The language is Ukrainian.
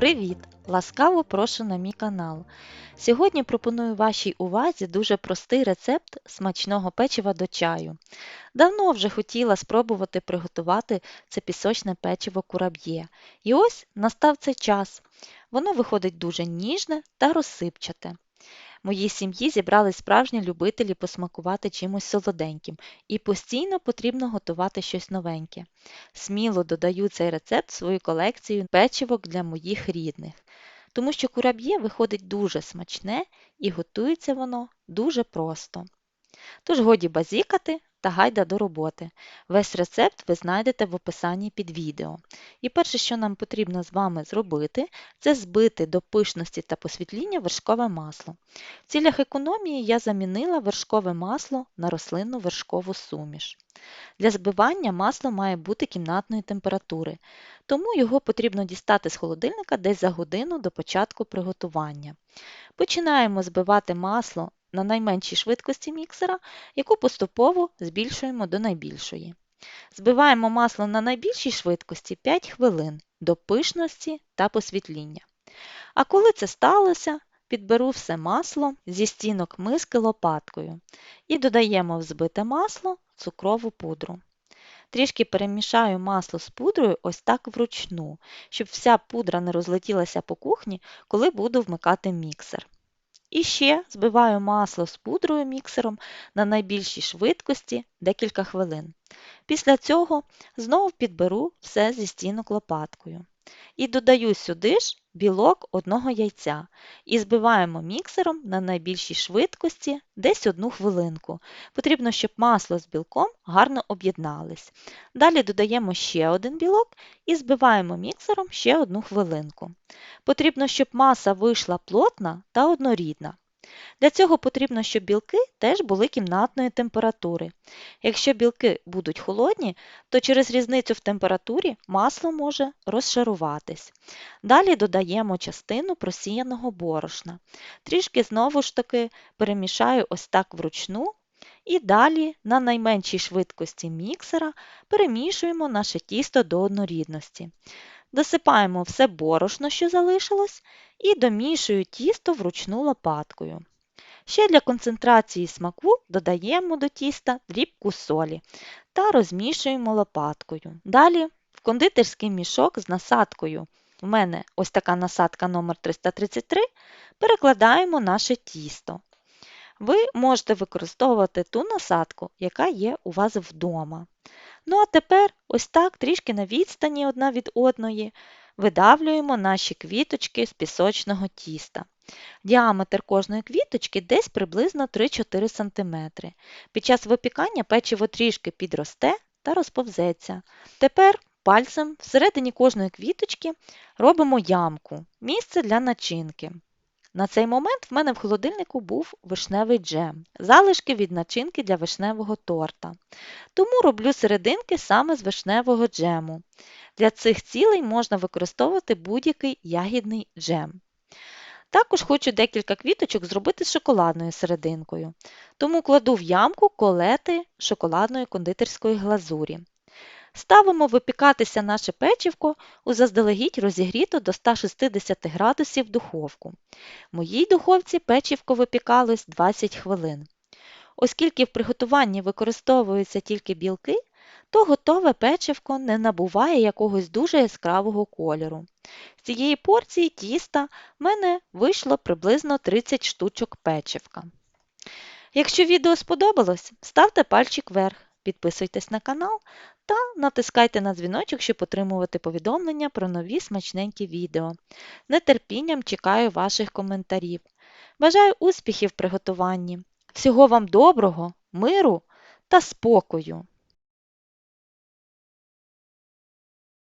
Привіт! Ласкаво прошу на мій канал. Сьогодні пропоную вашій увазі дуже простий рецепт смачного печива до чаю. Давно вже хотіла спробувати приготувати це пісочне печиво кураб'є. І ось настав цей час. Воно виходить дуже ніжне та розсипчате. Моїй сім'ї зібрались справжні любителі посмакувати чимось солоденьким, і постійно потрібно готувати щось новеньке. Сміло додаю цей рецепт в свою колекцію печивок для моїх рідних, тому що кураб'є виходить дуже смачне і готується воно дуже просто. Тож годі базікати та гайда до роботи. Весь рецепт ви знайдете в описанні під відео. І перше, що нам потрібно з вами зробити, це збити до пишності та посвітління вершкове масло. В цілях економії я замінила вершкове масло на рослинну вершкову суміш. Для збивання масло має бути кімнатної температури, тому його потрібно дістати з холодильника десь за годину до початку приготування. Починаємо збивати масло на найменшій швидкості міксера, яку поступово збільшуємо до найбільшої. Збиваємо масло на найбільшій швидкості 5 хвилин до пишності та посвітління. А коли це сталося, підберу все масло зі стінок миски лопаткою і додаємо в збите масло цукрову пудру. Трішки перемішаю масло з пудрою ось так вручну, щоб вся пудра не розлетілася по кухні, коли буду вмикати міксер. І ще збиваю масло з пудрою міксером на найбільшій швидкості декілька хвилин. Після цього знову підберу все зі стінок лопаткою. І додаю сюди ж білок одного яйця і збиваємо міксером на найбільшій швидкості десь одну хвилинку. Потрібно, щоб масло з білком гарно об'єднались. Далі додаємо ще один білок і збиваємо міксером ще одну хвилинку. Потрібно, щоб маса вийшла плотна та однорідна. Для цього потрібно, щоб білки теж були кімнатної температури. Якщо білки будуть холодні, то через різницю в температурі масло може розшаруватись. Далі додаємо частину просіяного борошна. Трішки знову ж таки перемішаю ось так вручну. І далі на найменшій швидкості міксера перемішуємо наше тісто до однорідності. Досипаємо все борошно, що залишилось, і домішую тісто вручну лопаткою. Ще для концентрації смаку додаємо до тіста дрібку солі та розмішуємо лопаткою. Далі в кондитерський мішок з насадкою. У мене ось така насадка номер 333 перекладаємо наше тісто. Ви можете використовувати ту насадку, яка є у вас вдома. Ну а тепер ось так трішки на відстані одна від одної видавлюємо наші квіточки з пісочного тіста. Діаметр кожної квіточки десь приблизно 3-4 см. Під час випікання печиво трішки підросте та розповзеться. Тепер пальцем всередині кожної квіточки робимо ямку, місце для начинки. На цей момент в мене в холодильнику був вишневий джем, залишки від начинки для вишневого торта. Тому роблю серединки саме з вишневого джему. Для цих цілей можна використовувати будь-який ягідний джем. Також хочу декілька квіточок зробити з шоколадною серединкою, тому кладу в ямку колети шоколадної кондитерської глазурі. Ставимо випікатися наше печивко у заздалегідь розігріту до 160 градусів духовку. В моїй духовці печивко випікалось 20 хвилин. Оскільки в приготуванні використовуються тільки білки, то готове печивко не набуває якогось дуже яскравого кольору. З цієї порції тіста в мене вийшло приблизно 30 штучок печивка. Якщо відео сподобалось, ставте пальчик вверх, підписуйтесь на канал та натискайте на дзвіночок, щоб отримувати повідомлення про нові смачненькі відео. Нетерпінням чекаю ваших коментарів. Бажаю успіхів в приготуванні! Всього вам доброго, миру та спокою!